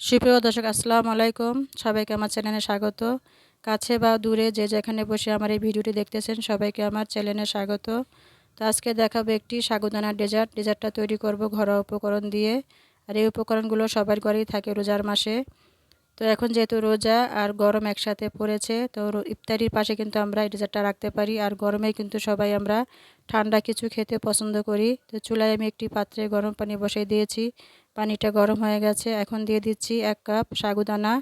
সুপ্রিয় দর্শক, আসসালামু আলাইকুম। সবাইকে আমার চ্যানেলে স্বাগত। কাছে বা দূরে যে যেখানে বসে আমার এই ভিডিওটি দেখতেছেন, সবাইকে আমার চ্যানেলে স্বাগত। তো আজকে দেখাবো একটি সাগুদানার ডেজার্ট। ডেজার্টটা তৈরি করব ঘরোয়া উপকরণ দিয়ে। আর এই উপকরণগুলো সবার ঘরেই থাকে রোজার মাসে। তো এখন যেহেতু রোজা আর গরম একসাথে পড়েছে, তো ইফতারির পাশে কিন্তু আমরা এই ডেজার্টটা রাখতে পারি। আর গরমে কিন্তু সবাই আমরা ঠান্ডা কিছু খেতে পছন্দ করি। তো চুলায় আমি একটি পাত্রে গরম পানি বসিয়ে দিয়েছি। পানিটা গরম হয়ে গেছে। এখন দিয়ে দিচ্ছি এক কাপ সাগুদানা।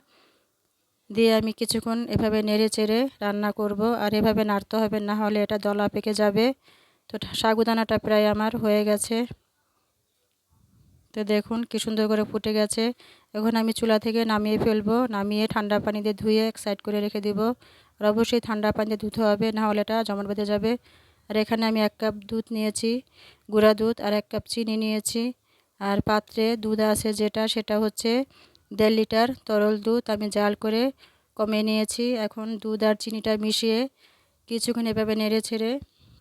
দিয়ে আমি কিছুক্ষণ এভাবে নেড়ে চেড়ে রান্না করব। আর এভাবে নাড়তে হবে, না হলে এটা দলা পেকে যাবে। তো সাগুদানাটা প্রায় আমার হয়ে গেছে। তো দেখুন কি সুন্দর করে ফুটে গেছে। এখন আমি চুলা থেকে নামিয়ে ফেলব। নামিয়ে ঠান্ডা পানি দিয়ে ধুয়ে এক সাইড করে রেখে দিব। আর অবশ্যই ঠান্ডা পানিতে ধুতে হবে, না হলে এটা জমাট বেঁধে যাবে। আর এখানে আমি এক কাপ দুধ নিয়েছি, গুঁড়া দুধ, আর এক কাপ চিনি নিয়েছি। আর পাত্রে দুধ আছে যেটা, সেটা হচ্ছে দেড় লিটার তরল দুধ। আমি জাল করে কমে নিয়েছি। এখন দুধ আর চিনিটা মিশিয়ে কিছুক্ষণ এভাবে নেড়ে ছেড়ে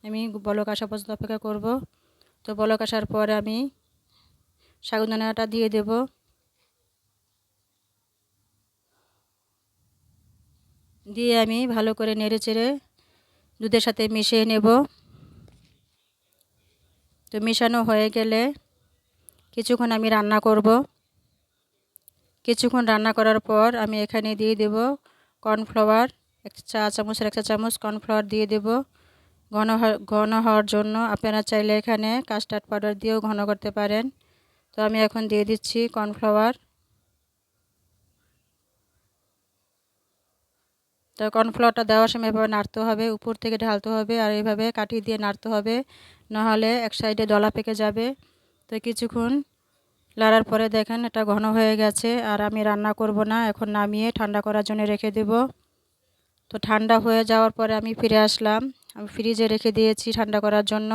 আমি বলক আসা পর্যন্ত অপেক্ষা করব। তো বলক আসার পর আমি সাগুদানাটা দিয়ে দেব। দিয়ে আমি ভালো করে নেড়ে চেড়ে দুধের সাথে মিশিয়ে নেব। তো মিশানো হয়ে গেলে কিছুক্ষণ আমি রান্না করব। কিছুক্ষণ রান্না করার পর আমি এখানে দিয়ে দেব কর্নফ্লাওয়ার, এক চা চামচের এক চা চামচ কর্নফ্লাওয়ার দিয়ে দেব। ঘন ঘন হওয়ার জন্য আপনারা চাইলে এখানে কাস্টার্ড পাউডার দিয়েও ঘন করতে পারেন। তো আমি এখন দিয়ে দিচ্ছি কর্নফ্লাওয়ার। তো কর্নফ্লাওয়ারটা দেওয়ার সময় এভাবে নাড়তে হবে, উপর থেকে ঢালতে হবে আর এইভাবে কাঠি দিয়ে নাড়তে হবে। নাহলে এক সাইডে দলা পেকে যাবে। তো কিছুক্ষণ লাড়ার পরে দেখেন এটা ঘন হয়ে গেছে আর আমি রান্না করব না, এখন নামিয়ে ঠান্ডা করার জন্য রেখে দেব। তো ঠান্ডা হয়ে যাওয়ার পরে আমি ফিরে আসলাম। আমি ফ্রিজে রেখে দিয়েছি ঠান্ডা করার জন্য।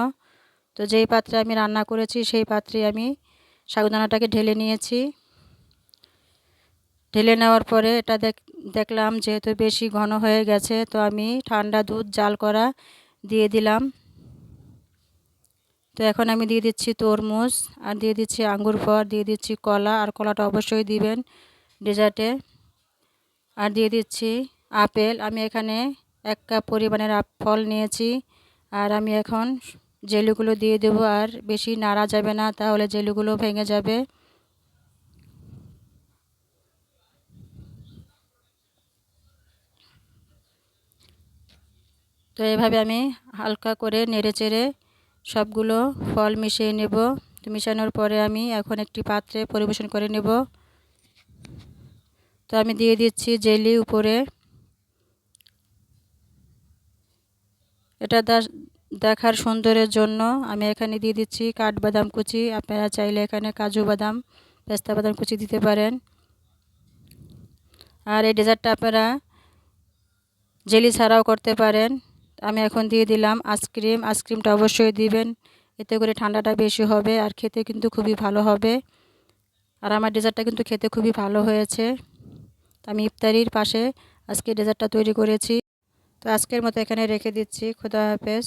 তো যেই পাত্রে আমি রান্না করেছি সেই পাত্রে আমি সাগুদানাটাকে ঢেলে নিয়েছি। ঢেলে নেওয়ার পরে এটা দেখ, দেখলাম যেহেতু বেশি ঘন হয়ে গেছে, তো আমি ঠান্ডা দুধ জাল করা দিয়ে দিলাম। তো এখন আমি দিয়ে দিচ্ছি তরমুজ আর দিয়ে দিচ্ছি আঙ্গুর ফল, দিয়ে দিচ্ছি কলা আর কলাটা অবশ্যই দিবেন ডেজার্টে। আর দিয়ে দিচ্ছি আপেল। আমি এখানে এক কাপ পরিমাণের ফল নিয়েছি আর আমি এখন জেলুগুলো দিয়ে দেব আর বেশি নাড়া যাবে না, তাহলে জেলুগুলো ভেঙে যাবে। তো এভাবে আমি হালকা করে নেড়ে চেড়ে সবগুলো ফল মিশিয়ে নেব। মিশানোর পরে আমি এখন একটি পাত্রে পরিবেশন করে নেব। তো আমি দিয়ে দিচ্ছি জেলি উপরে। এটা দেখার সুন্দরের জন্য আমি এখানে দিয়ে দিচ্ছি কাঠবাদাম কুচি। আপনারা চাইলে এখানে কাজু বাদাম, পেস্তা বাদাম কুচি দিতে পারেন। আর এই ডেজার্টটা আপনারা জেলি ছাড়াও করতে পারেন। আমি এখন দিয়ে দিলাম আইসক্রিম। আইসক্রিমটা অবশ্যই দিবেন। এতে করে ঠান্ডাটা বেশি হবে আর খেতে কিন্তু খুবই ভালো হবে। আর আমার ডেজার্টটা কিন্তু খেতে খুবই ভালো হয়েছে। আমি ইফতারির পাশে আজকে ডেজার্টটা তৈরি করেছি। তো আজকের মতো এখানে রেখে দিচ্ছি। খোদা হাফেজ।